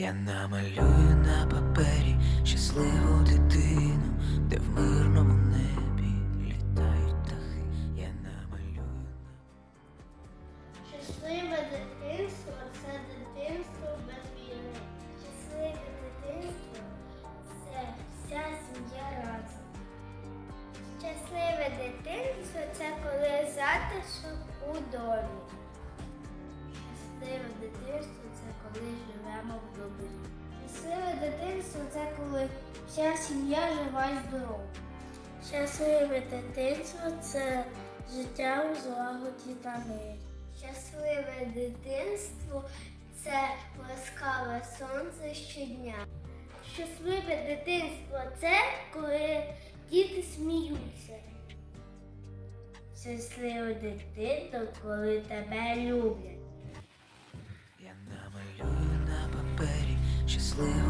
Я намалюю на папері щасливу дитину, де в мирному небі літають птахи. Я намалюю на Щасливе дитинство це дитинство без війни. Щасливе дитинство це вся сім'я разом. Щасливе дитинство це коли затишок у домі. Щасливе дитинство це коли живемо в добрі. Дитинство це коли вся сім'я жива і здорова. Щасливе дитинство це життя у злагоді та мирі. Щасливе дитинство це ласкаве сонце щодня. Щасливе дитинство це коли діти сміються. Щасливе дитинство, коли тебе люблять. Я намалюю на папері щасливу